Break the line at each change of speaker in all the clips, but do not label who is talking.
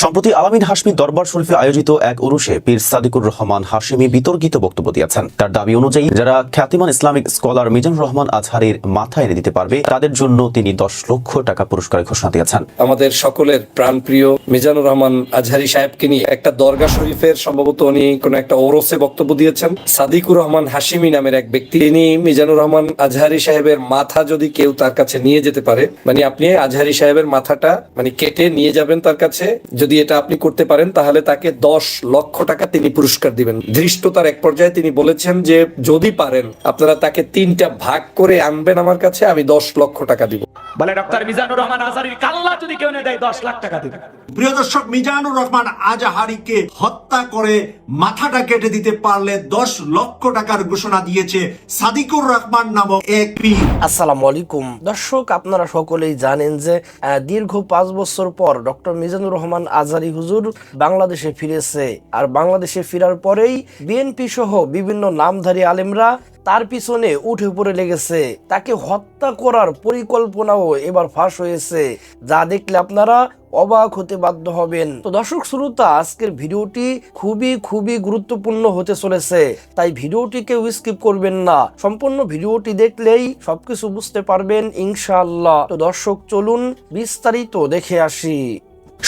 সম্প্রতি আলামিন হাসমি দরবার শরীফে আয়োজিত এক উরুষে পীর সাদিকুর রহমান হাশেমি বিতর্কিত বক্তব্য দিয়েছেন। তার দাবি অনুযায়ী, যারা খ্যাতিমান ইসলামিক স্কলার মিজানুর রহমান আজহারের মাথা এনে দিতে পারবে, তাদের জন্য তিনি দশ লক্ষ টাকা পুরস্কারের ঘোষণা দিয়েছেন।
আমাদের সকলের প্রাণপ্রিয় মিজানুর রহমান আজহারি সাহেবকে নিয়ে একটা দরগা শরীফের সম্ভবত উনি কোন একটা ওরসে বক্তব্য দিয়েছেন। সাদিকুর রহমান হাসিমি নামের এক ব্যক্তি, তিনি মিজানুর রহমান আজহারি সাহেবের মাথা যদি কেউ তার কাছে নিয়ে যেতে পারে মানে আপনি আজহারি সাহেবের মাথাটা মানে কেটে নিয়ে যাবেন তার কাছে যদি এটা আপনি করতে পারেন তাহলে তাকে দশ লক্ষ টাকা তিনি পুরস্কার দিবেন। ধৃষ্টতার এক পর্যায়ে তিনি বলেছেন যে যদি পারেন আপনারা তাকে তিনটা ভাগ করে আনবেন আমার কাছে আমি দশ লক্ষ টাকা দিব।
বলে ডক্টর মিজানুর রহমান আজারির কাল্লা যদি কেউ দেয় দশ লাখ টাকা দিবে।
প্রিয় দর্শক মিজানুর রহমান আজাহারিকে হত্যা করে মাথাটা কেটে দিতে পারলে দশ লক্ষ টাকার ঘোষণা দিয়েছে সাদিকুর রহমান নামক এক পীর।
আসসালামু আলাইকুম। দর্শক আপনারা সকলেই জানেন যে আহ, দীর্ঘ পাঁচ বছর পর ডক্টর মিজানুর রহমান আজারি হুজুর বাংলাদেশে ফিরেছে। আর বাংলাদেশে ফেরার পরেই বিএনপি সহ বিভিন্ন নামধারী আলেমরা তার পিছনে উঠে পড়ে লেগেছে। তাকে হত্যা করার পরিকল্পনাও এবার ফাঁস হয়েছে। যা দেখলে আপনারা অবাক হতে বাধ্য হবেন। তো দর্শক শ্রোতা, আজকের ভিডিওটি খুবই খুবই গুরুত্বপূর্ণ হতে চলেছে। তাই ভিডিওটি কেউ স্কিপ করবেন না। সম্পূর্ণ ভিডিওটি দেখলেই সবকিছু বুঝতে পারবেন ইনশাআল্লাহ। তো দর্শক, চলুন বিস্তারিত দেখে আসি।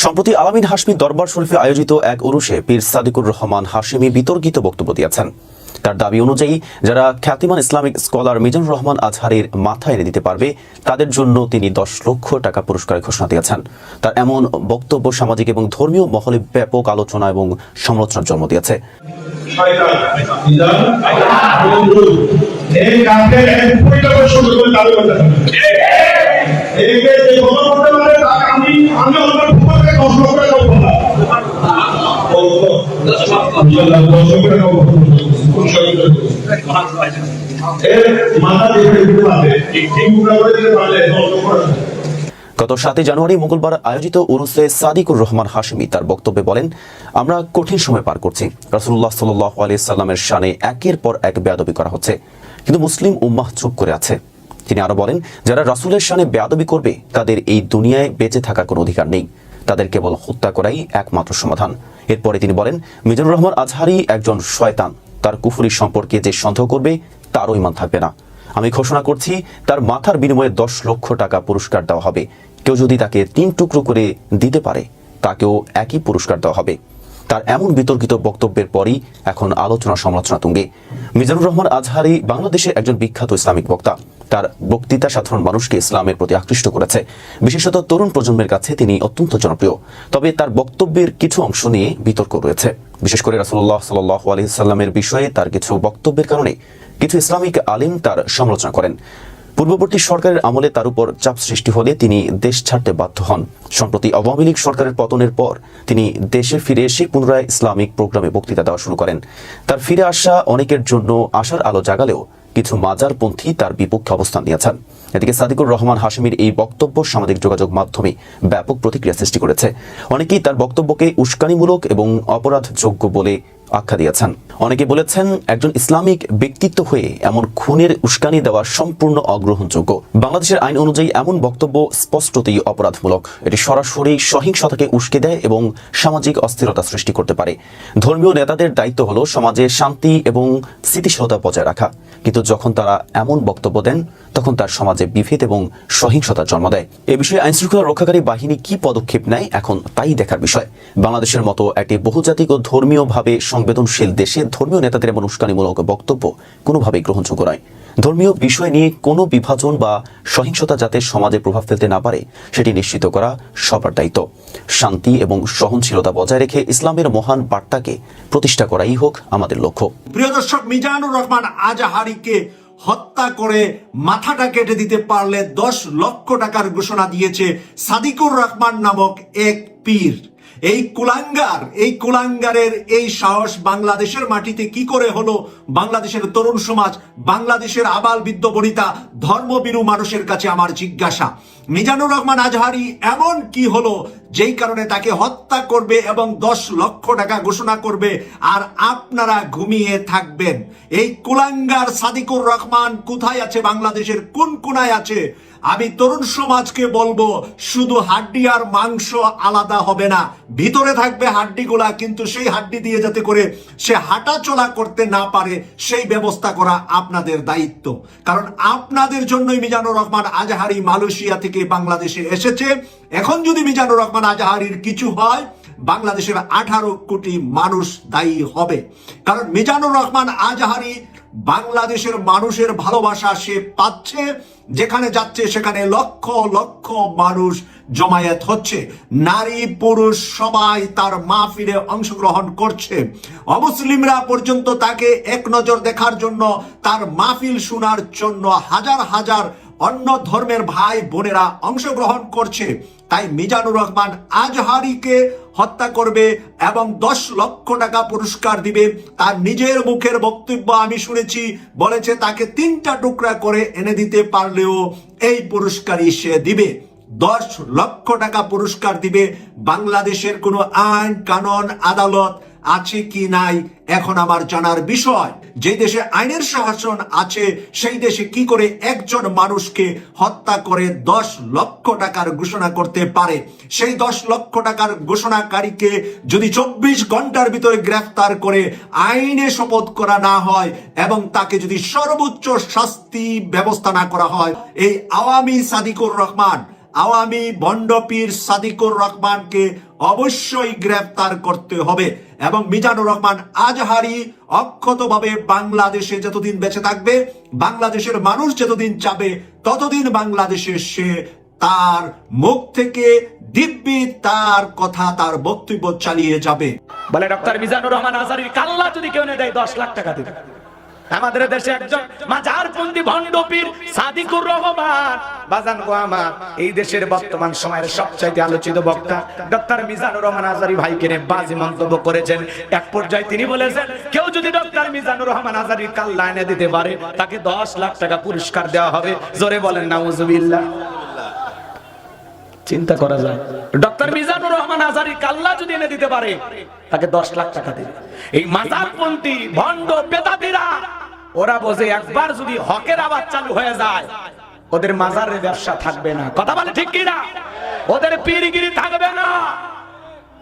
সম্প্রতি আলামিন হাসমি দরবার শরীফে আয়োজিত এক উরুষে পীর সাদিকুর রহমান হাশেমি বিতর্কিত বক্তব্য দিয়েছেন। তার দাবি অনুযায়ী, যারা খ্যাতিমান ইসলামিক স্কলার মিজানুর রহমান আজহারের মাথা এনে দিতে পারবে, তাদের জন্য তিনি দশ লক্ষ টাকা পুরস্কারের ঘোষণা দিয়েছেন। তার এমন বক্তব্য সামাজিক এবং ধর্মীয় মহলে ব্যাপক আলোচনা এবং সমালোচনার জন্ম দিয়েছে।
আমি
গত সাতই জানুয়ারি মঙ্গলবার আয়োজিত উরুসে সাদিকুর রহমান হাশমি তার বক্তব্যে বলেন, আমরা কঠিন সময় পার করছি। রাসুল্লাহ সাল্লাহ আলি সাল্লামের শানে একের পর এক বেয়াদবি করা হচ্ছে। কিন্তু মুসলিম উম্মাহ চুপ করে আছে। তিনি আরও বলেন, যারা রাসুলের শানে বেয়াদবি করবে, তাদের এই দুনিয়ায় বেঁচে থাকার কোনো অধিকার নেই। তাদের কেবল হত্যা করাই একমাত্র সমাধান। এরপরে তিনি বলেন, মিজানুর রহমান আজহারি একজন শয়তান। তার কুফুরি সম্পর্কে যে সন্দেহ করবে, তারও ইমান থাকবে না। আমি ঘোষণা করছি, তার মাথার বিনিময়ে দশ লক্ষ টাকা পুরস্কার দেওয়া হবে। কেউ যদি তাকে তিন টুকরো করে দিতে পারে, তাকেও একই পুরস্কার দেওয়া হবে। তার এমন বিতর্কিত বক্তব্যের পরই এখন আলোচনা সমালোচনা তুঙ্গে। মিজানুর রহমান আজহারি বাংলাদেশের একজন বিখ্যাত ইসলামিক বক্তা। তার বক্তৃতা সাধারণ মানুষকে ইসলামের প্রতি আকৃষ্ট করেছে। বিশেষত তরুণ প্রজন্মের কাছে তিনি অত্যন্ত জনপ্রিয়। তবে তার বক্তব্যের কিছু অংশ নিয়ে বিতর্ক রয়েছে। বিশেষ করে রাসুল্লাহ সাল্লাহ আলি সাল্লামের বিষয়ে তার কিছু বক্তব্যের কারণে কিছু ইসলামিক আলিম তার সমালোচনা করেন। পূর্ববর্তী সরকারের আমলে তার উপর চাপ সৃষ্টি হলে তিনি দেশ ছাড়তে বাধ্য হন। সম্প্রতি আওয়ামী লীগ সরকারের পতনের পর তিনি দেশে ফিরে এসে পুনরায় ইসলামিক প্রোগ্রামে বক্তৃতা দেওয়া শুরু করেন। তার ফিরে আসা অনেকের জন্য আশার আলো জাগালেও কিছু মাজারপন্থী তার বিপক্ষে অবস্থান নিয়েছেন। এদিকে সাদিকুর রহমান হাশিমির এই বক্তব্য সামাজিক যোগাযোগ মাধ্যমে ব্যাপক প্রতিক্রিয়া সৃষ্টি করেছে। অনেকেই তার বক্তব্যকে উস্কানিমূলক এবং অপরাধযোগ্য বলে আখ্যা দিয়েছেন। অনেকে বলেছেন, একজন ইসলামিক ব্যক্তিত্ব হয়ে এমন খুনের উস্কানি দেওয়া সম্পূর্ণ অগ্রহণযোগ্য। বাংলাদেশের আইন অনুযায়ী এমন বক্তব্য স্পষ্টতই অপরাধমূলক। এটি সরাসরি সহিংসতাকে উস্কে দেয় এবং সামাজিক অস্থিরতা সৃষ্টি করতে পারে। ধর্মীয় নেতাদের দায়িত্ব হলো সমাজে শান্তি এবং স্থিতিশীলতা বজায় রাখা। কিন্তু যখন তারা এমন বক্তব্য দেন, তখন তার সমাজে বিভেদ এবং সহিংসতার জন্ম দেয়। এ বিষয়ে আইনশৃঙ্খলা রক্ষাকারী বাহিনী কি পদক্ষেপ নেয়, এখন তাই দেখার বিষয়। বাংলাদেশের মতো একটি বহুজাতিক ও ধর্মীয়ভাবে সংবেদনশীল দেশে ধর্মীয় নেতাদের এমন উস্কানিমূলক বক্তব্য কোনোভাবেই গ্রহণযোগ্য নয়। ধর্মীয় বিষয় নিয়ে কোনো বিভাজন বা সহিংসতা যাতে সমাজে প্রভাব ফেলতে না পারে, সেটি নিশ্চিত করা সবার দায়িত্ব। শান্তি এবং সহনশীলতা বজায় রেখে ইসলামের মহান বার্তাকে প্রতিষ্ঠা করাই হোক আমাদের লক্ষ্য।
প্রিয় দর্শক, মিজানুর রহমান আজাহারিকে হত্যা করে মাথাটা কেটে দিতে পারলে দশ লক্ষ টাকার ঘোষণা দিয়েছে সাদিকুর রহমান নামক এক পীর। এই কুলাঙ্গার, এই কুলাঙ্গারের এই সাহস বাংলাদেশের মাটিতে কি করে হলো? বাংলাদেশের তরুণ সমাজ, বাংলাদেশের আবাল বৃদ্ধ বনিতা ধর্মবিরু মানুষের কাছে আমার জিজ্ঞাসা। মিজানুর রহমান আজহারি এমন কি হলো যেই কারণে তাকে হত্যা করবে এবং দশ লক্ষ টাকা ঘোষণা করবে আর আপনারা ঘুমিয়ে থাকবেন। এই কুলাঙ্গার সাদিকুর রহমান কোথায় আছে? বাংলাদেশের কোন কোনায় আছে? আমি তরুণ সমাজকে বলব, শুধু হাড্ডি আর মাংস আলাদা হবে না। ভিতরে থাকবে হাড্ডিগুলা, কিন্তু সেই হাড্ডি দিয়ে যাতে করে সে হাঁটা চলা করতে না পারে, সেই ব্যবস্থা করা আপনাদের দায়িত্ব। কারণ আপনাদের জন্যই মিজানুর রহমান আজহারি মালয়েশিয়া থেকে বাংলাদেশে এসেছে। এখন যদি মিজানুর রহমান আজাহারির কিছু হয় বাংলাদেশের আঠারো কোটি মানুষ দায়ী হবে। কারণ মিজানুর রহমান আজাহারি বাংলাদেশের মানুষের ভালোবাসা সে পাচ্ছে। যেখানে যাচ্ছে, সেখানে লক্ষ লক্ষ মানুষ জমায়েত হচ্ছে। নারী, পুরুষ সবাই তার মাহফিলে অংশগ্রহণ করছে। অমুসলিমরা পর্যন্ত তাকে এক নজর দেখার জন্য তার মাহফিল শোনার জন্য হাজার হাজার অন্য ধর্মের ভাই বোনেরা অংশগ্রহণ করছে। তাই মিজানুর রহমান আজহারিকে হত্যা করবে এবং দশ লক্ষ টাকা পুরস্কার দিবে। তার নিজের মুখের বক্তব্য আমি শুনেছি, বলেছে তাকে তিনটা টুকরা করে এনে দিতে পারলেও এই পুরস্কারই সে দিবে। দশ লক্ষ টাকা পুরস্কার দিবে। বাংলাদেশের কোনো আইন, কানুন, আদালত আছে কি নাই, এখন আমার জানার বিষয়। যে দেশে আইনের শাসন আছে, সেই দেশে কি করে একজন মানুষকে হত্যা করে দশ লক্ষ টাকার ঘোষণা করতে পারে? সেই দশ লক্ষ টাকার ঘোষণাকারীকে যদি চব্বিশ ঘণ্টার ভিতরে গ্রেফতার করে আইনে শপথ করা না হয় এবং তাকে যদি সর্বোচ্চ শাস্তি ব্যবস্থা না করা হয়, এই আওয়ামী সাদিকুর রহমান, আওয়ামী বন্ডপীর সাদিকুর রহমানকে অবশ্যই গ্রেফতার করতে হবে। এবং মিজানুর রহমান আজহারি অক্ষতভাবে বাংলাদেশে যতদিন বেঁচে থাকবে, বাংলাদেশের মানুষ যতদিন চাবে, ততদিন বাংলাদেশে সে তার মুখ থেকে দিব্যি তার কথা, তার বক্তব্য চালিয়ে যাবে।
বলে, ডক্টর মিজানুর রহমান আজারির কাল্লা যদি কেউ না দেয় দশ লাখ টাকা দেবে। আমাদের দেশে একজন মাজার মাজারপন্থী ভণ্ডপীর সাদিকুর রহমান। বাজান গো আমার, এই দেশের বর্তমান সময়ের সবচাইতে আলোচিত বক্তা ডক্টর মিজানুর রহমান আজারি ভাইকে নিয়ে বাজে মন্তব্য করেছেন। এক পর্যায়ে তিনি বলেছেন, কেউ যদি ডক্টর মিজানুর রহমান আজারির কাল্লা এনে দিতে পারে, তাকে দশ লাখ টাকা পুরস্কার দেওয়া হবে। জোরে বলেন, নাউজুবিল্লাহ। চিন্তা করা যায়। ডক্টর মিজানুর রহমান আজারি কাল্লা যদি এনে দিতে পারে, তাকে দশ লাখ টাকা দেবে এই মাজারপন্থী ভণ্ড বেদাতিরা, ওরা বোঝে একবার যদি হকের আবাদ চালু হয়ে যায়, ওদের মাজারের ব্যবসা থাকবে না। কথা বলে ঠিক কিনা? ওদের পিরিগিরি থাকবে না।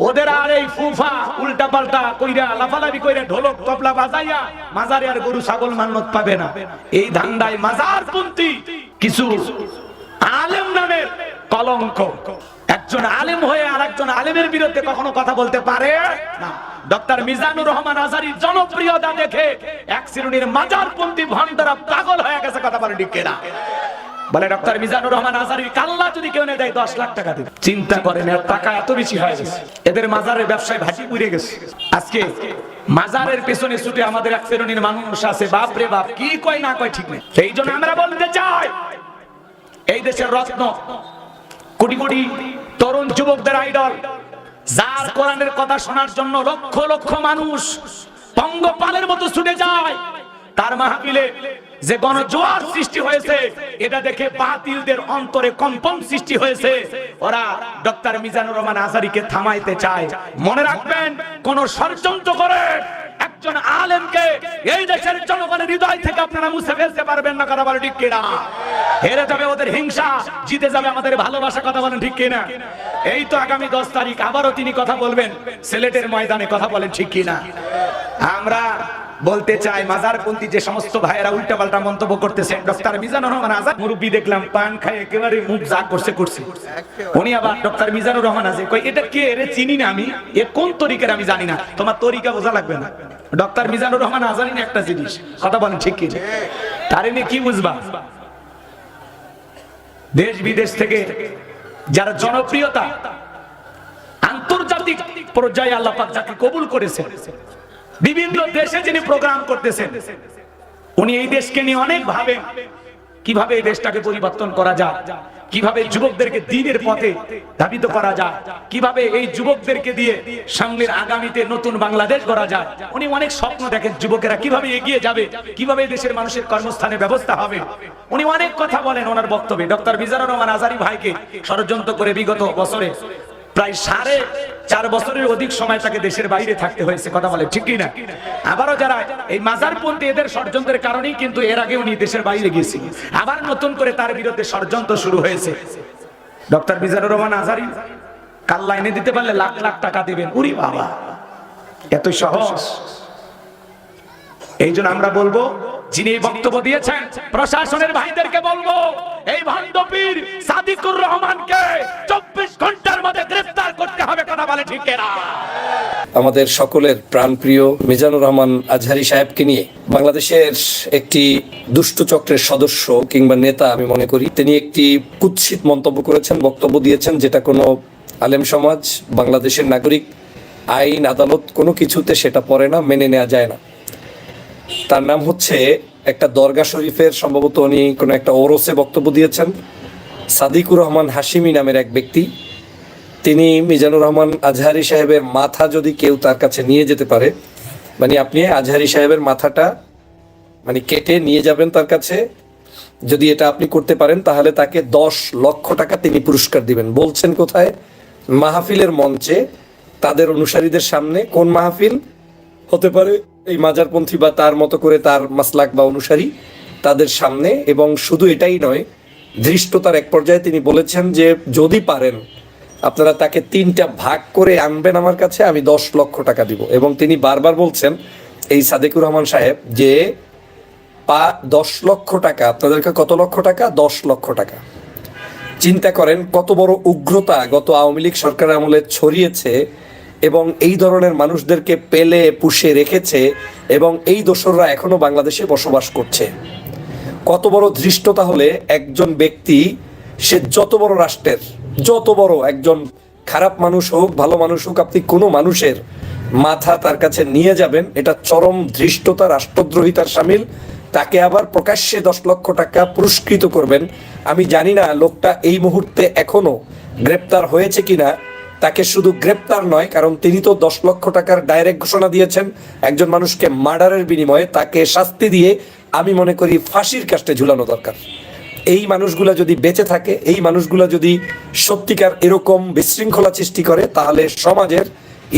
ওদের আর এই ফুফা উল্টা পাল্টা কইরা, লাফালাফি কইরা ঢোলক তবলা বাজাইয়া মাজারে আর গরু, ছাগল, মান্নত পাবে না। এই ধান্দায় মাজার পন্থী কিছু আলেম নামের কলঙ্ক। একজন আলেম হয়ে আর একজন আলেমের বিরুদ্ধে কখনো কথা বলতে পারে? না। ডক্টর মিজানুর রহমান আজারির জনপ্রিয়তা দেখে এক শ্রেণির মাজারপন্থী ভণ্ডরা পাগল হয়ে গেছে, কথা বলে ঠিক না বলে, ডক্টর মিজানুর রহমান আজারির কাল্লা যদি কেউ এনে দেয়, দশ লাখ টাকা দেবে। চিন্তা করেন, এর টাকা এত বেশি হয়ে গেছে। এদের মাজারের ব্যবসায় ভাটি পুড়ে গেছে। আজকে মাজারের পেছনে ছুটে আমাদের এক শ্রেণির মানুষ আছে। বাপ রে বাপ, কি কয় না কয় ঠিক নেই। এই জন্য আমরা বলতে চাই, এই দেশের রত্ন কোটি কোটি তরুণ যুবকদের আইডল, যার কোরআনের কথা শোনার জন্য লক্ষ লক্ষ মানুষ পঙ্গপালের মতো ছুটে যায়। তার মাহফিলে যে গণজোয়ার সৃষ্টি হয়েছে, এটা দেখে বাতিলদের অন্তরে কম্পন সৃষ্টি হয়েছে। ওরা ডক্টর মিজানুর রহমান আজারিকে থামাইতে চায়। মনে রাখবেন, কোন ষড়যন্ত্র করে একজন আলেমকে এই দেশের জনগণের হৃদয় থেকে আপনারা মুছে ফেলতে পারবেন না, কথা বলে ঠিক কিনা? হেরে যাবে ওদের হিংসা, জিতে যাবে আমাদের ভালোবাসা, কথা বলেন ঠিক কিনা? এই তো আগামী দশ তারিখ, আবারও তিনি কথা বলবেন, সিলেটের ময়দানে কথা বলেন ঠিক কিনা? আমরা বলতে চাই, মাজারপন্থী যে সমস্ত ভাইয়েরা উল্টা পাল্টা মন্তব্য করতেছেন ডক্টর মিজানুর রহমান আজাদ, মুরব্বী দেখলাম, পান খায়, একেবারে মুখ যা করছে করছে। উনি আবার ডক্টর মিজানুর রহমান আজাদ কই, এটা কে? রে চিনি না আমি। এ কোন তরিকার আমি জানি না। তোমার তরিকা বোঝা লাগবে না। ডক্টর মিজানুর রহমান আজাদিন একটা জিনিস। কথা বলেন ঠিক কি? তার এনে কি বুঝবা? দেশ বিদেশ থেকে যারা জনপ্রিয়তা, আন্তর্জাতিক পর্যায়ে আল্লাহ পাক যাকে কবুল করেছেন, বিভিন্ন দেশে যিনি প্রোগ্রাম করতেছেন, উনি এই দেশকে নিয়ে অনেক ভাবেন। কীভাবে এই দেশটাকে পরিবর্তন করা যায়? কীভাবে যুবকদেরকে দিনের পথে ধাবিত করা যায়? কীভাবে এই যুবকদেরকে দিয়ে সামনের আগামীতে নতুন বাংলাদেশ গড়া যায়? উনি অনেক স্বপ্ন দেখেন যুবকেরা কীভাবে এগিয়ে যাবে, কীভাবে দেশের মানুষের কর্মস্থানে ব্যবস্থা হবে। উনি অনেক কথা বলেন ওনার বক্তব্যে। ডক্টর মিজানুর রহমান আজারি ভাইকে ষড়যন্ত্র করে বিগত বছরে প্রায় সাড়ে চার বছরের অধিক সময় তাকে দেশের বাইরে থাকতে হয়েছে, কথা বলে, ঠিক কি না আবারও যারা এই মাজারপন্থী এদের ষড়যন্ত্রের কারণেই কিন্তু এর আগে উনি দেশের বাইরে গিয়েছে আবার নতুন করে তার বিরুদ্ধে ষড়যন্ত্র শুরু হয়েছে। ডক্টর মিজানুর রহমান আজারি, কাল লাইনে দিতে পারলে লাখ লাখ টাকা দিবেন। উরি বাবা এত সহজ। এই আমরা বলব যিনি বক্তব্য দিয়েছেন, প্রশাসনের ভাইদেরকে বলব, এই ভান্ডপীর সাদিকুর রহমানকে চব্বিশ ঘণ্টার মধ্যে গ্রেফতার করতে হবে, কথা বলে ঠিক
আমাদের সকলের প্রাণপ্রিয় মিজানুর রহমান আজহারি সাহেবকে নিয়ে বাংলাদেশের একটি দুষ্ট চক্রের সদস্য কিংবা নেতা আমি মনে করি, তিনি একটি কুৎসিত মন্তব্য করেছেন, বক্তব্য দিয়েছেন, যেটা কোনো আলেম সমাজ, বাংলাদেশের নাগরিক, আইন, আদালত কোনো কিছুতে সেটা পড়ে না, মেনে নেওয়া যায় না। তার নাম হচ্ছে একটা দরগা শরীফের সম্ভবত উনি কোনো একটা ওরসে বক্তব্য দিয়েছেন। সাদিকুর রহমান হাশিমি নামের এক ব্যক্তি। তিনি মিজানুর রহমান আজহারি সাহেবের মাথা যদি কেউ তার কাছে নিয়ে যেতে পারে মানে আপনি আজহারি সাহেবের মাথাটা মানে কেটে নিয়ে যাবেন তার কাছে, যদি এটা আপনি করতে পারেন, তাহলে তাকে দশ লক্ষ টাকা তিনি পুরস্কার দিবেন। বলছেন কোথায়? মাহফিলের মঞ্চে তাদের অনুসারীদের সামনে। কোন মাহফিল? হতে পারে এই মাজারপন্থী বা তার মতো করে তার মাসলাক বা অনুসারী তাদের সামনে, এবং শুধু এটাই নয়, ধৃষ্টতার এক পর্যায়ে তিনি বলেছেন যে, যদি পারেন, আপনারা তাকে তিনটা ভাগ করে আনবেন আমার কাছে, আমি দশ লক্ষ টাকা দিব। এবং তিনি বারবার বলছেন এই সাদেকুর রহমান সাহেব যে, পা, দশ লক্ষ টাকা, আপনাদেরকে কত লক্ষ টাকা? দশ লক্ষ টাকা। চিন্তা করেন কত বড় উগ্রতা গত আওয়ামী লীগ সরকারের আমলে ছড়িয়েছে এবং এই ধরনের মানুষদেরকে পেলে, পুষে রেখেছে এবং এই দোসররা এখনও বাংলাদেশে বসবাস করছে। কত বড় ধৃষ্টতা হলে একজন ব্যক্তি, সে যত বড় রাষ্ট্রের, যত বড় একজন খারাপ মানুষ হোক, ভালো মানুষ হোক, আপনি কোনো মানুষের মাথা তার কাছে নিয়ে যাবেন, এটা চরম ধৃষ্টতা, রাষ্ট্রদ্রোহিতার সামিল। তাকে আবার প্রকাশ্যে দশ লক্ষ টাকা পুরস্কৃত করবেন। আমি জানি না লোকটা এই মুহূর্তে এখনও গ্রেপ্তার হয়েছে কিনা। তাকে শুধু গ্রেপ্তার নয়, কারণ তিনি তো দশ লক্ষ টাকার ডাইরেক্ট ঘোষণা দিয়েছেন, একজন মানুষকে মার্ডারের বিনিময়ে তাকে শাস্তি দিয়ে আমি মনে করি ফাঁসির কাস্টে ঝুলানো দরকার। এই মানুষগুলা যদি বেঁচে থাকে, এই মানুষগুলা যদি সত্যিকার এরকম বিশৃঙ্খলা সৃষ্টি করে, তাহলে সমাজের,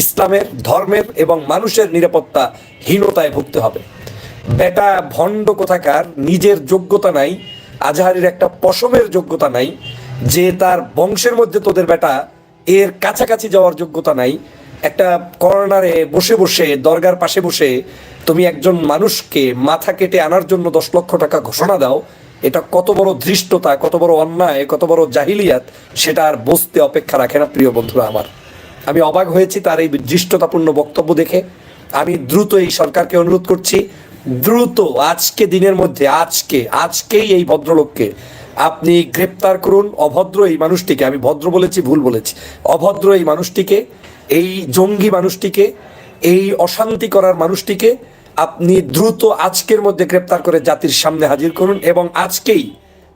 ইসলামের, ধর্মের এবং মানুষের নিরাপত্তা হীনতায় ভুগতে হবে। বেটা ভণ্ড কোথাকার, নিজের যোগ্যতা নাই, আজহারির একটা পশমের যোগ্যতা নাই, যে তার বংশের মধ্যে তোদের বেটা এর কাছাকাছি যাওয়ার যোগ্যতা নাই। একটা কর্নারে বসে বসে, দরগার পাশে বসে তুমি একজন মানুষকে মাথা কেটে আনার জন্য দশ লক্ষ টাকা ঘোষণা দাও। এটা কত বড় ধৃষ্টতা, কত বড় অন্যায়, কত বড় জাহিলিয়াত, সেটা আর বসতে অপেক্ষা রাখে না প্রিয় বন্ধুরা আমার। আমি অবাক হয়েছি তার এই দৃষ্টতাপূর্ণ বক্তব্য দেখে। আমি দ্রুত এই সরকারকে অনুরোধ করছি, দ্রুত আজকে দিনের মধ্যে, আজকে, আজকেই এই ভদ্রলোককে আপনি গ্রেপ্তার করুন অভদ্র এই মানুষটিকে, আমি ভদ্র বলেছি, ভুল বলেছি। অভদ্র এই মানুষটিকে, এই জঙ্গি মানুষটিকে, এই অশান্তি করার মানুষটিকে আপনি দ্রুত আজকের মধ্যে গ্রেপ্তার করে জাতির সামনে হাজির করুন এবং আজকেই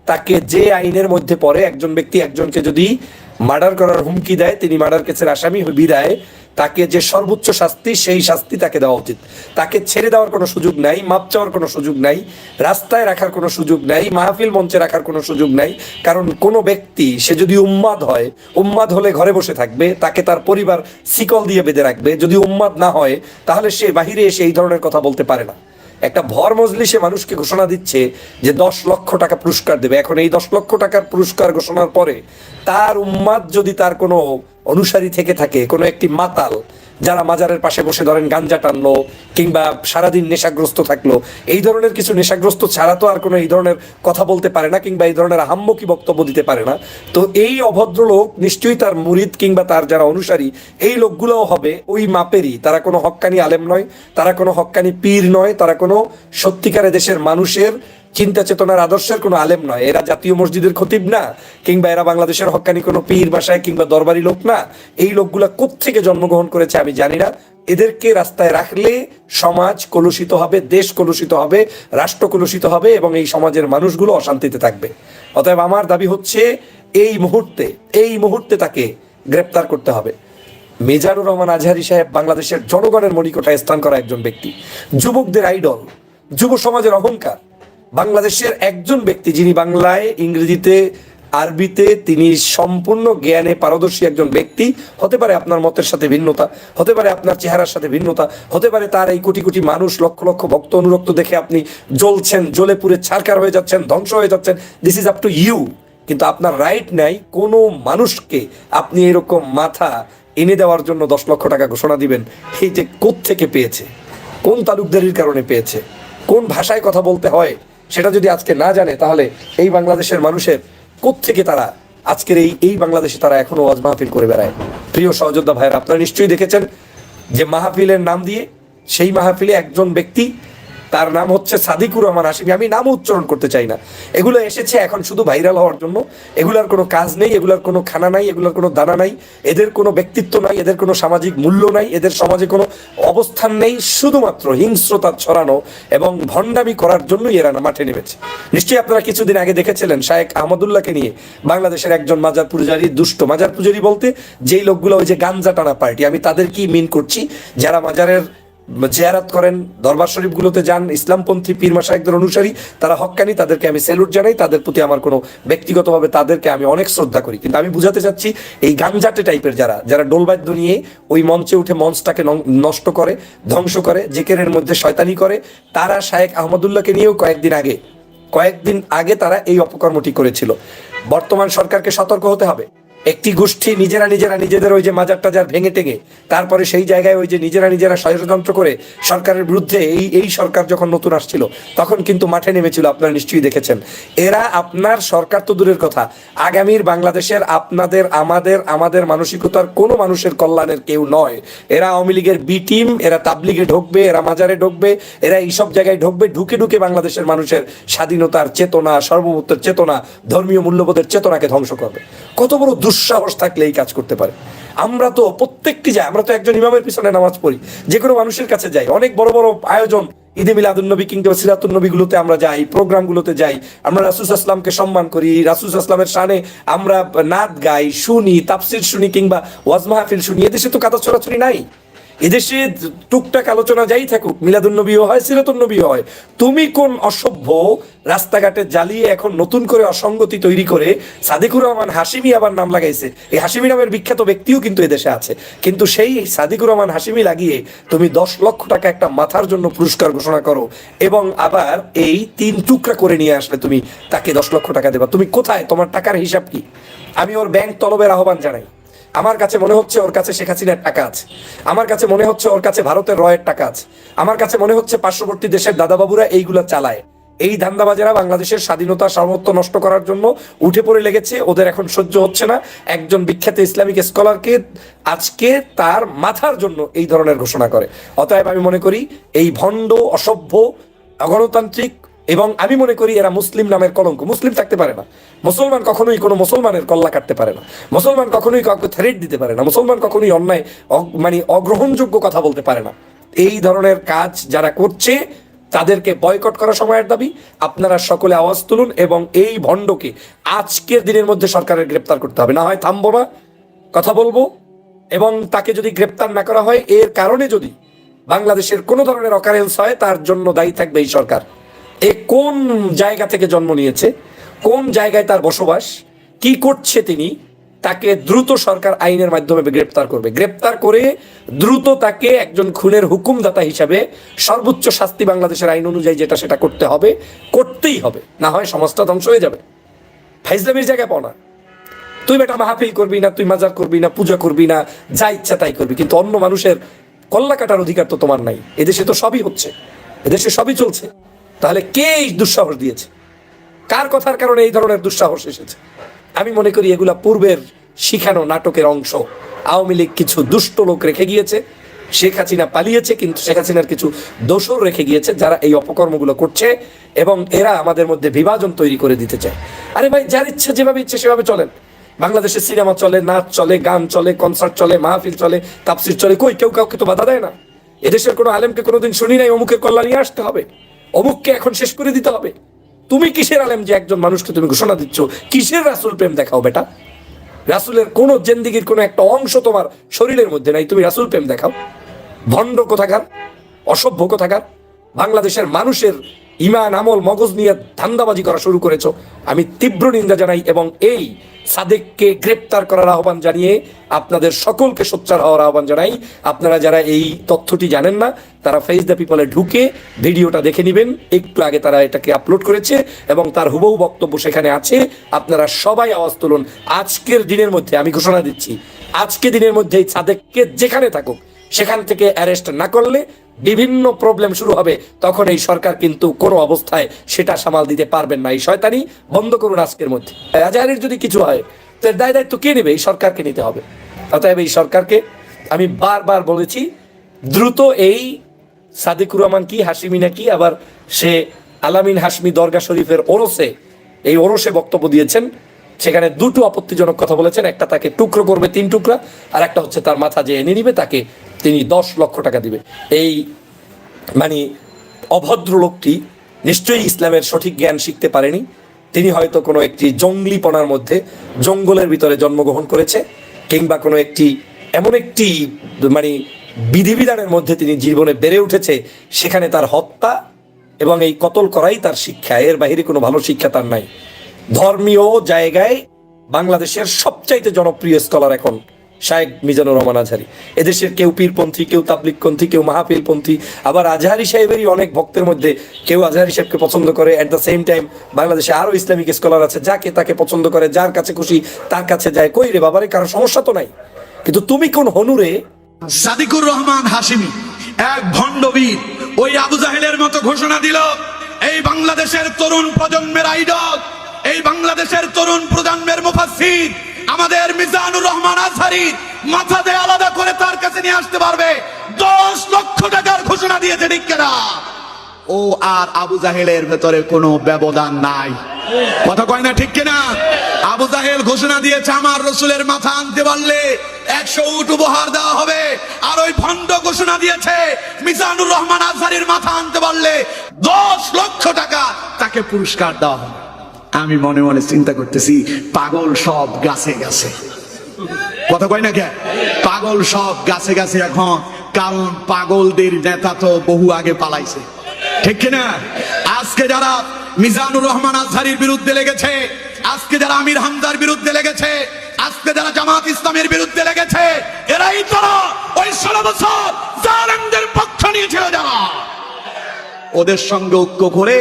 তাকে যে আইনের মধ্যে পড়ে, একজন ব্যক্তি একজনকে যদি মার্ডার করার হুমকি দেয়, তিনি মার্ডার কেসের আসামি বিদায়। তাকে যে সর্বোচ্চ শাস্তি, সেই শাস্তি তাকে দেওয়া উচিত। তাকে ছেড়ে দেওয়ার কোনো সুযোগ নাই, মাপ চাওয়ার কোনো সুযোগ নাই, রাস্তায় রাখার কোনো সুযোগ নাই, মাহফিল মঞ্চে রাখার কোনো সুযোগ নাই। কারণ কোনো ব্যক্তি, সে যদি উম্মাদ হয়, উম্মাদ হলে ঘরে বসে থাকবে, তাকে তার পরিবার শিকল দিয়ে বেঁধে রাখবে। যদি উম্মাদ না হয়, তাহলে সে বাহিরে এসে এই ধরনের কথা বলতে পারে না। একটা ভর মজলিসে মানুষকে ঘোষণা দিচ্ছে যে দশ লক্ষ টাকা পুরস্কার দেবে। এখন এই দশ লক্ষ টাকার পুরস্কার ঘোষণার পরে তার উম্মাদ যদি তার কোনো অনুসারী থেকে থাকে, কোনো একটি মাতাল যারা মাজারের পাশে বসে ধরেন গাঞ্জা টানলো কিংবা সারাদিন নেশাগ্রস্ত থাকল, এই ধরনের কিছু নেশাগ্রস্ত ছাড়া তো আর কোনো এই ধরনের কথা বলতে পারে না কিংবা এই ধরনের আহাম্মকি বক্তব্য দিতে পারে না। তো এই অভদ্র লোক নিশ্চয়ই তার মুরিদ কিংবা তার যারা অনুসারী, এই লোকগুলোও হবে ওই মাপেরই। তারা কোনো হক্কানি আলেম নয়, তারা কোনো হক্কানি পীর নয়, তারা কোনো সত্যিকারে দেশের মানুষের চিন্তা চেতনার আদর্শের কোনো আলেম নয়। এরা জাতীয় মসজিদের খতিব না, কিংবা এরা বাংলাদেশের হক্কানি কোনো পীর বাসায় কিংবা দরবারি লোক না। এই লোকগুলা কোত্থেকে জন্মগ্রহণ করেছে আমি জানি না। এদেরকে রাস্তায় রাখলে সমাজ কলুষিত হবে, দেশ কলুষিত হবে, রাষ্ট্র কলুষিত হবে, এবং এই সমাজের মানুষগুলো অশান্তিতে থাকবে। অতএব আমার দাবি হচ্ছে, এই মুহূর্তে এই মুহূর্তে তাকে গ্রেপ্তার করতে হবে। মেজানুর রহমান আজহারি সাহেব বাংলাদেশের জনগণের মনিকটায় স্থান করা একজন ব্যক্তি। যুবকদের আইডল যুব সমাজের অহংকার বাংলাদেশের একজন ব্যক্তি যিনি বাংলায়, ইংরেজিতে, আরবিতে তিনি সম্পূর্ণ জ্ঞানে পারদর্শী একজন ব্যক্তি। হতে পারে আপনার মতের সাথে ভিন্নতা, হতে পারে আপনার চেহারার সাথে ভিন্নতা, হতে পারে তার এই কোটি কোটি মানুষ লক্ষ লক্ষ ভক্ত অনুরক্ত দেখে আপনি জ্বলছেন, জ্বলে পুড়ে ছারকার হয়ে যাচ্ছেন, ধ্বংস হয়ে যাচ্ছেন। This is up to you কিন্তু আপনার রাইট নাই, কোনো মানুষকে আপনি এরকম মাথা এনে দেওয়ার জন্য দশ লক্ষ টাকা ঘোষণা দিবেন। এই যে থেকে পেয়েছে? কোন তালুকদারির কারণে পেয়েছে? কোন ভাষায় কথা বলতে হয়? সেটা যদি আজকে না জানে, তাহলে এই বাংলাদেশের মানুষের থেকে তারা আজকের এই এই বাংলাদেশে তারা এখনও ওয়াজ মাহফিল করে বেড়ায়? প্রিয় সহযোদ্ধা ভাইয়ের, আপনারা নিশ্চয়ই দেখেছেন যে মাহফিলের নাম দিয়ে সেই মাহফিলে একজন ব্যক্তি তার নাম হচ্ছে সাদিকুর রহমান হাসিমি আমি নাম উচ্চারণ করতে চাই না। এগুলো এসেছে এখন শুধু ভাইরাল হওয়ার জন্য। এগুলার কোনো কাজ নেই, এগুলার কোনো খানা নাই, এগুলার কোনো দানা নাই, এদের কোনো ব্যক্তিত্ব নাই, এদের কোনো সামাজিক মূল্য নাই, এদের সমাজে কোনো অবস্থান নেই, শুধুমাত্র হিংস্রতা ছড়ানো এবং ভণ্ডামি করার জন্যই এরা মাঠে নেমেছে। নিশ্চয়ই আপনারা কিছুদিন আগে দেখেছিলেন শায়েক আহমদুল্লাহকে নিয়ে, বাংলাদেশের একজন মাজার পূজারী, দুষ্ট মাজার পূজারী বলতে, যেই লোকগুলো ওই যে গাঞ্জা টানা পার্টি, আমি তাদের কি মিন করছি? যারা মাজারের জিয়ারাত করেন, দরবার শরীফগুলোতে যান, ইসলামপন্থী পীর মাসায়কদের অনুসারী, তারা হক্কানি, তাদেরকে আমি স্যালুট জানাই, তাদের প্রতি আমার কোনো ব্যক্তিগতভাবে তাদেরকে আমি অনেক শ্রদ্ধা করি। কিন্তু আমি বুঝাতে চাচ্ছি, এই গাঞ্জাটে টাইপের যারা যারা ডোলবাদ্য নিয়ে ওই মঞ্চে উঠে মঞ্চটাকে নষ্ট করে, ধ্বংস করে, জেকেরের মধ্যে শয়তানি করে, তারা শায়েক আহমদুল্লাহকে নিয়েও কয়েকদিন আগে কয়েকদিন আগে তারা এই অপকর্মটি করেছিল। বর্তমান সরকারকে সতর্ক হতে হবে। একটি গোষ্ঠী নিজেরা নিজেরা নিজেদের ওই যে মাজার টাজার ভেঙে টেঙে, তারপরে সেই জায়গায় ওই যে নিজেরা নিজেরা ষড়যন্ত্র করে সরকারের বিরুদ্ধে এই এই সরকার যখন নতুন আসছিল, তখন কিন্তু মাঠে নেমেছিল, আপনারা নিশ্চয়ই দেখেছেন। এরা আপনার সরকার তো দূরের কথা, আগামীর বাংলাদেশের আপনাদের, আমাদের আমাদের মানসিকতার কোনো মানুষের কল্যাণের কেউ নয়। এরা আওয়ামী লীগের বি টিম, এরা তাবলিগে ঢুকবে, এরা মাজারে ঢুকবে, এরা এইসব জায়গায় ঢুকবে, ঢুকে ঢুকে বাংলাদেশের মানুষের স্বাধীনতার চেতনা সর্বমুক্তের চেতনা, ধর্মীয় মূল্যবোধের চেতনাকে ধ্বংস করবে। কত বড় দুঃসাহস থাকলে এই কাজ করতে পারে। আমরা তো প্রত্যেকটি যাই আমরা তো একজন ইমামের পিছনে নামাজ পড়ি যে কোনো মানুষের কাছে যাই। অনেক বড় বড় আয়োজন, ঈদে মিলাদুলনবী কিংবা সিরাতুলনবীগুলোতে আমরা যাই, প্রোগ্রামগুলোতে যাই, আমরা রাসুস আসলামকে সম্মান করি রাসুস আসলামের সানে আমরা নাদ গাই, শুনি তাপসির শুনি কিংবা ওয়াজ মাহফিল শুনি। এদেশে তো কাদা ছড়াছড়ি নাই। এদেশে টুকটাক আলোচনা যাই থাকুক মিলাদুন্নবীও হয় সিরাতুন্নবীও হয়। তুমি কোন অসভ্য রাস্তাঘাটে জ্বালিয়ে এখন নতুন করে অসঙ্গতি তৈরি করে সাদিকুর রহমান হাসিমি আবার নাম লাগাইছে? এই হাসিমি নামের বিখ্যাত ব্যক্তিও কিন্তু এদেশে আছে। কিন্তু সেই সাদিকুর রহমান হাসিমি লাগিয়ে তুমি দশ লক্ষ টাকা একটা মাথার জন্য পুরস্কার ঘোষণা করো এবং আবার এই তিন টুকরা করে নিয়ে আসলে তুমি তাকে দশ লক্ষ টাকা দেবা। তুমি কোথায়? তোমার টাকার হিসাব কি? আমি ওর ব্যাংক তলবের আহ্বান জানাই। আমার কাছে মনে হচ্ছে ওর কাছে শেখ হাসিনার টাকা আছে। আমার কাছে মনে হচ্ছে ওর কাছে ভারতের রয়ের টাকা আছে। আমার কাছে মনে হচ্ছে পার্শ্ববর্তী দেশের দাদাবাবুরা এইগুলা চালায়। এই ধান্দাবাজেরা বাংলাদেশের স্বাধীনতা সার্বত্ব নষ্ট করার জন্য উঠে পড়ে লেগেছে। ওদের এখন সহ্য হচ্ছে না। একজন বিখ্যাত ইসলামিক স্কলারকে আজকে তার মাথার জন্য এই ধরনের ঘোষণা করে। অতএব আমি মনে করি, এই ভণ্ড, অসভ্য, অগণতান্ত্রিক এবং আমি মনে করি এরা মুসলিম নামের কলঙ্ক। মুসলিম থাকতে পারে না। মুসলমান কখনোই কোনো মুসলমানের কল্লা কাটতে পারে না। মুসলমান কখনোই কাউকে থ্রেট দিতে পারে না। মুসলমান কখনোই অন্যায় মানে অগ্রহণযোগ্য কথা বলতে পারে না। এই ধরনের কাজ যারা করছে, তাদেরকে বয়কট করা সময়ের দাবি। আপনারা সকলে আওয়াজ তুলুন এবং এই ভণ্ডকে আজকের দিনের মধ্যে সরকারের গ্রেপ্তার করতে হবে। না হয় থামবো না, কথা বলব। এবং তাকে যদি গ্রেপ্তার না করা হয়, এর কারণে যদি বাংলাদেশের কোনো ধরনের অকারেন্স হয়, তার জন্য দায়ী থাকবে এই সরকার। এ কোন জায়গা থেকে জন্ম নিয়েছে, কোন জায়গায় তার বসবাস, কি করছে তিনি, তাকে দ্রুত সরকার আইনের মাধ্যমে গ্রেপ্তার করবে। গ্রেপ্তার করে দ্রুত তাকে একজন খুনের হুকুমদাতা হিসাবে সর্বোচ্চ শাস্তি বাংলাদেশের আইন অনুযায়ী যেটা সেটা করতে হবে, করতেই হবে। না হয় সমাজটা ধ্বংস হয়ে যাবে। ফাইজলামির জায়গায় পাও না। তুই বেটা মাহফিল করবি না, তুই মাজার করবি না, পূজা করবি না, যা ইচ্ছা তাই করবি। কিন্তু অন্য মানুষের কল্লা কাটার অধিকার তো তোমার নাই। এদেশে তো সবই হচ্ছে। এদেশে সবই চলছে। তাহলে কে এই দুঃসাহস দিয়েছে? কার কথার কারণে এই ধরনের দুঃসাহস এসেছে? আমি মনে করি এগুলা পূর্বের শিখানো নাটকের অংশ। আওয়ামী লীগ কিছু দুষ্ট লোক রেখে গিয়েছে, শেখ হাসিনা পালিয়েছে, কিন্তু শেখ হাসিনার কিছু দোষর রেখে গিয়েছে যারা এই অপকর্মগুলো করছে এবং এরা আমাদের মধ্যে বিভাজন তৈরি করে দিতে চায়। আরে ভাই, যার ইচ্ছে যেভাবে ইচ্ছে সেভাবে চলেন। বাংলাদেশে সিনেমা চলে, নাচ চলে, গান চলে, কনসার্ট চলে, মাহফিল চলে তাপসির চলে, কই কেউ কাউকে তো বাধা দেয় না। এদেশের কোনো আলেমকে কোনোদিন শুনি নাই, অমুকের কল্যাণ নিয়ে আসতে হবে। অমুককে এখন শেষ করে দিতে হবে। তুমি কিসের আলেম যে একজন মানুষকে তুমি ঘোষণা দিচ্ছ? কিসের রাসুল প্রেম দেখাও বেটা? রাসুলের কোন জেন্দিগির কোনো একটা অংশ তোমার শরীরের মধ্যে নাই। তুমি রাসুল প্রেম দেখাও। ভণ্ড কোথাকার, অসভ্য কোথাকার, বাংলাদেশের মানুষের ইমান, আমল, মগজ নিয়ে ধান্দাবাজি করা শুরু করেছ। আমি তীব্র নিন্দা জানাই এবং এই সাদেককে গ্রেপ্তার করার আহ্বান জানিয়ে আপনাদের সকলকে সোচ্চার হওয়ার আহ্বান জানাই। আপনারা যারা এই তথ্যটি জানেন না, তারা ফেস দ্য পিপলে ঢুকে ভিডিওটা দেখে নেবেন। একটু আগে তারা এটাকে আপলোড করেছে এবং তার হুবহু বক্তব্য সেখানে আছে। আপনারা সবাই আওয়াজ তুলুন। আজকের দিনের মধ্যে আমি ঘোষণা দিচ্ছি, আজকে দিনের মধ্যে এই সাদেককে যেখানে থাকুক, সেখান থেকে অ্যারেস্ট না করলে বিভিন্ন প্রবলেম শুরু হবে, তখন এই সরকার কিন্তু কোনো অবস্থায় সেটা সামাল দিতে পারবেন না। এই শয়তানি বন্ধ করুন আজকের মধ্যে। আজহারের যদি কিছু হয় তো দায় দায়িত্ব কে নেবে? এই সরকারকে নিতে হবে। অতএব এই সরকারকে আমি বারবার বলেছি, দ্রুত এই সাদিকুর রহমান কি হাসিমি নাকি, আবার সে আলামিন হাসমি দরগা শরীফের ওরসে, এই ওরসে বক্তব্য দিয়েছেন। সেখানে দুটো আপত্তিজনক কথা বলেছেন। একটা তাকে টুকরো করবে তিন টুকরা, আর একটা হচ্ছে তার মাথা যে এনে নিবে, তাকে তিনি দশ লক্ষ টাকা দিবে। এই মানে অভদ্র লোকটি নিশ্চয়ই ইসলামের সঠিক জ্ঞান শিখতে পারেনি। তিনি হয়তো কোনো একটি জঙ্গলিপনার মধ্যে জঙ্গলের ভিতরে জন্মগ্রহণ করেছে, কিংবা কোনো একটি, এমন একটি মানে বিধিবিধানের মধ্যে তিনি জীবনে বেড়ে উঠেছে, সেখানে তার হত্যা এবং এই কতল করাই তার শিক্ষা। এর বাইরে কোনো ভালো শিক্ষা তার নাই। ধর্মীয় জায়গায় বাংলাদেশের সবচাইতে জনপ্রিয় স্কলার এখন শায়েক মিজানুর রহমান আজহারি। এদেশের কেউ পীরপন্থী, কেউ তাবলিকপন্থী কেউ মাহাপীরপন্থী, আবার আজহারি সাহেবেরই অনেক ভক্তের মধ্যে কেউ আজহারি সাহেবকে পছন্দ করে। অ্যাট দ্য সেম টাইম বাংলাদেশে আরও ইসলামিক স্কলার আছে, যাকে তাকে পছন্দ করে, যার কাছে খুশি, তার কাছে যায়। কই রে বাবারে, কারও সমস্যা তো নাই। কিন্তু তুমি কোন হনুরে?
সাদিকুর রহমান হাসিমি এক ভণ্ডবীর, ওই আবু জাহেলের মতো ঘোষণা দিল, এই বাংলাদেশের তরুণ প্রজন্মের আইডল, এই বাংলাদেশের তরুণ প্রজন্মের মুফাসসির আমাদের মিজানুর রহমান আজহারি মাথা দিয়ে আলাদা করে তার কাছে নিয়ে আসতে পারবে। দশ লক্ষ টাকার ঘোষণা দিয়েছে, ঠিক কেনা? ও আর আবু জাহেলের ভেতরে কোনো ব্যবধান নাই। কথা কয় না, ঠিক কিনা? আবু জাহেল ঘোষণা দিয়েছে, আমার রসুলের মাথা আনতে পারলে একশো উট উপহার দেওয়া হবে। আর ওই ভণ্ড ঘোষণা দিয়েছে, মিজানুর রহমান আজহারির মাথা আনতে পারলে দশ লক্ষ টাকা তাকে পুরস্কার দেওয়া হবে। আমি মনে মনে চিন্তা করতেছি, পাগল সব গাছে গাছে। কথা কয় না কে? পাগল সব গাছে গাছে এখন, কারণ পাগলদের নেতা তো বহু আগে পালাইছে। ঠিক কিনা? আজকে যারা মিজানুর রহমান আজহারির বিরুদ্ধে লেগেছে, আজকে যারা আমির হামদার বিরুদ্ধে লেগেছে, আজকে যারা জামাত ইসলামের বিরুদ্ধে লেগেছে, এরাই তো ওই ষোলো বছর পক্ষ নিয়েছিল যারা। ওদের সঙ্গে ঐক্য করে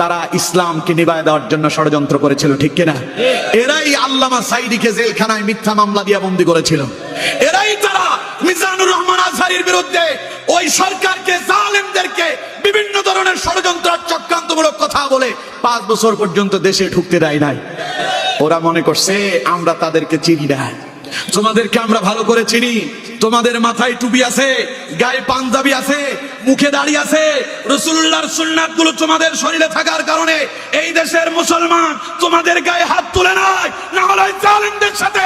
তারা ইসলামকে নিবায় দেওয়ার জন্য ষড়যন্ত্র করেছিল, ঠিক কিনা? এরাই আল্লামা সাইদিকে জেলখানায় মিথ্যা মামলা দিয়ে বন্দি করেছিল। এরাই তারা মিজানুর রহমান আজহারির বিরুদ্ধে ওই সরকারকে জালেমদেরকে বিভিন্ন ধরনের ষড়যন্ত্র চক্রান্তমূলক কথা বলে পাঁচ বছর পর্যন্ত দেশে ঢুকতে দেয় নাই। ওরা মনে করছে, আমরা তাদেরকে চিনি না। তোমাদেরকে আমরা ভালো করে চিনি। তোমাদের মাথায় টুপি আছে, গায়ে পাঞ্জাবি আছে, মুখে দাড়ি আছে। রসুল্লাহর সুন্নাতগুলো তোমাদের শরীরে থাকার কারণে এই দেশের মুসলমান তোমাদের গায়ে হাত তুলে নাই না হলে সাথে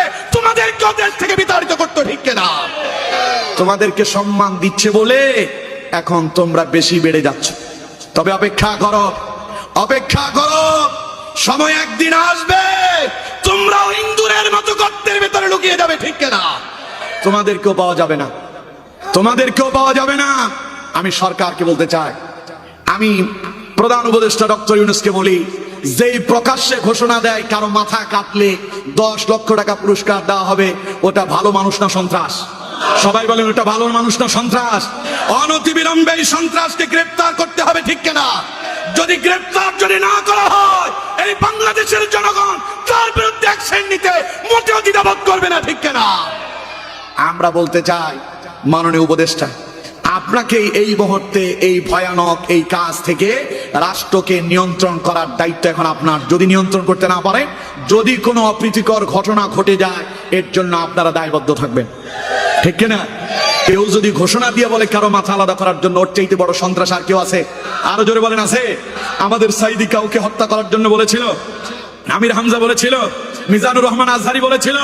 দেশ থেকে বিতাড়িত করতো ঠিক না তোমাদেরকে সম্মান দিচ্ছে বলে এখন তোমরা বেশি বেড়ে যাচ্ছ। তবে অপেক্ষা করো অপেক্ষা করো, সময় একদিন আসবে তোমরাও ইন্দুরের মতো গর্তের ভেতরে লুকিয়ে যাবে, ঠিক না তোমাদেরকেও পাওয়া যাবে না। তোমাদেরকেও পাওয়া যাবে না। আমি সরকারকে বলতে চাই। আমি প্রধান উপদেষ্টা ডক্টর ইউনুসকে বলি, যেই প্রকাশ্যে ঘোষণা দেয়, কারও মাথা কাটলে দশ লক্ষ টাকা পুরস্কার দেওয়া হবে, ওটা ভালো মানুষ না সন্ত্রাস। সবাই বলেন ওটা ভালো মানুষ না সন্ত্রাস। অনতিবিলম্বে এই সন্ত্রাসকে গ্রেপ্তার করতে হবে, ঠিক কিনা? যদি গ্রেপ্তার যদি না করা হয়, এই বাংলাদেশের জনগণ তার বিরুদ্ধে অ্যাকশন নিতে মোটেও দ্বিধাবোধ করবে না, ঠিক কিনা? আমরা বলতে চাই, মাননীয় উপদেষ্টা, আপনাকে এই মুহূর্তে এই ভয়ানক এই কাজ থেকে রাষ্ট্রকে নিয়ন্ত্রণ করার দায়িত্ব এখন আপনার। যদি নিয়ন্ত্রণ করতে না পারে যদি কোনো অপ্রীতিকর ঘটনা ঘটে যায়, এর জন্য আপনারা দায়বদ্ধ থাকবেন। ঠিক কিনা? কেউ যদি ঘোষণা দিয়ে বলে কারও মাথা আলাদা করার জন্য ওর চাইতে বড় সন্ত্রাস আর কেউ আছে? আরও জোরে বলেন, আছে? আমাদের সাইদি কাউকে হত্যা করার জন্য বলেছিল, আমির হামজা বলেছিল, মিজানুর রহমান আজহারি বলেছিল,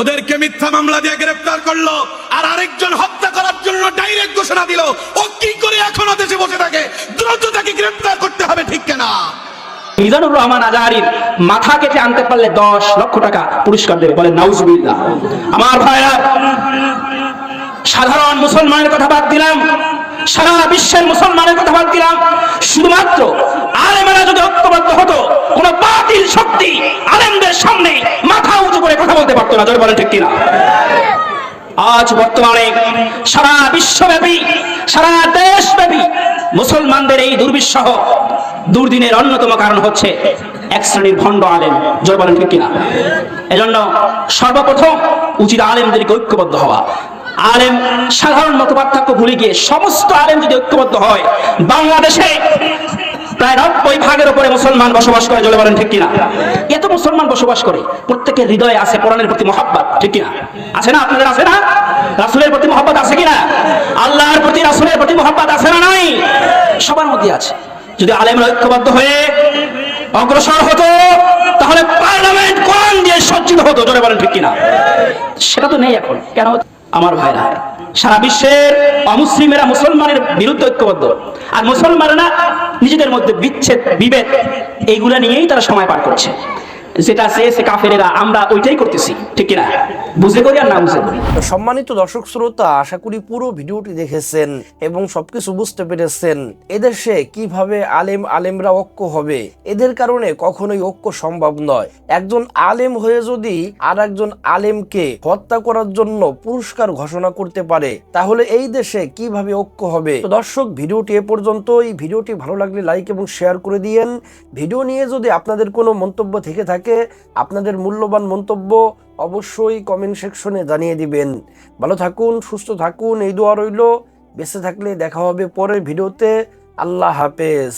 ওদেরকে মিথ্যা মামলা দিয়ে গ্রেফতার করল, আর আরেকজন হত্যা করার জন্য ডাইরেক্ট ঘোষণা দিল। ও কি করে এখনও দেশে বসে থাকে? দ্রুত তাকে গ্রেফতার করতে হবে, ঠিক কিনা?
মিজানুর রহমান আজাহারির মাথা কেটে আনতে পারলে দশ লক্ষ টাকা পুরস্কার দেবে। বলে নাউজুবিল্লাহ। আমার ভাইরা, সাধারণ মুসলমানের কথা বাদ দিলাম। সারা বিশ্বের মুসলমানের কথা বাদ দিলাম। শুধুমাত্র আলেমেরা যদি ঐক্যবদ্ধ হতো, কোন বাতিল শক্তি আলেমদের সামনে মাথা উঁচু করে কথা বলতে পারতো না। জয় বলেন ঠিক কিনা? আজ বর্তমানে সারা বিশ্বব্যাপী, সারা দেশব্যাপী মুসলমানদের এই দুর্বিশ্বহ দুর্দিনের অন্যতম কারণ হচ্ছে এক শ্রেণির ভণ্ড আলেম। জয় বলেন ঠিক কিনা? এজন্য সর্বপ্রথম উচিত আলেমদেরকে ঐক্যবদ্ধ হওয়া। আলেম সাধারণ মত পার্থক্য ভুলে গিয়ে সমস্ত আলেম যদি ঐক্যবদ্ধ হয়, বাংলাদেশে প্রায় নব্বই ভাগের উপরে মুসলমান বসবাস করে জলে বলেন ঠিক কিনা? এত মুসলমান বসবাস করে, প্রত্যেকের হৃদয়ে আছে কোরআনের প্রতি মহাব্বত, ঠিক কিনা? আছে না আপনাদের, আছে না? রাসুলের প্রতি মহাব্বত আছে কিনা? আল্লাহর প্রতি, রাসুলের প্রতি মহাব্বত আছে না নাই? সবার মধ্যে আছে। যদি আলেমরা ঐক্যবদ্ধ হয়ে অগ্রসর হতো, তাহলে পার্লামেন্ট কোরআন দিয়ে সজ্জিত হতো, জোরে বলেন ঠিক কিনা? সেটা তো নেই এখন। কেন? আমার ভাইরা সারা বিশ্বের অমুসলিমেরা মুসলমানের বিরুদ্ধে ঐক্যবদ্ধ। আর মুসলমানেরা নিজেদের মধ্যে বিচ্ছেদ, বিভেদ, এইগুলা নিয়েই তারা সময় পার করছে। যেটা চেয়েছে কাফেরেরা, আমরা ওইটাই করতেছি, ঠিক কিনা? বুঝে করি আর না বুঝে করি?
সম্মানিত দর্শক শ্রোতা, আশা করি পুরো ভিডিওটি দেখেছেন এবং সবকিছু বুঝতে পেরেছেন। এদেশে কীভাবে আলেম, আলেমরা ঐক্য হবে? এদের কারণে কখনোই ঐক্য সম্ভব নয়। একজন আলেম হয়ে যদি আর একজন আলেমকে হত্যা করার জন্য পুরস্কার ঘোষণা করতে পারে, তাহলে এই দেশে কীভাবে ঐক্য হবে? দর্শক, ভিডিওটি এ পর্যন্ত এই ভিডিওটি ভালো লাগলে লাইক এবং শেয়ার করে দিয়েন। ভিডিও নিয়ে যদি আপনাদের কোনো মন্তব্য থেকে থাকে আপনাদের মূল্যবান মন্তব্য অবশ্যই কমেন্ট সেকশনে জানিয়ে দিবেন। ভালো থাকুন, সুস্থ থাকুন, এই দোয়া রইল। বেঁচে থাকলে দেখা হবে পরের ভিডিওতে। আল্লাহ হাফেজ।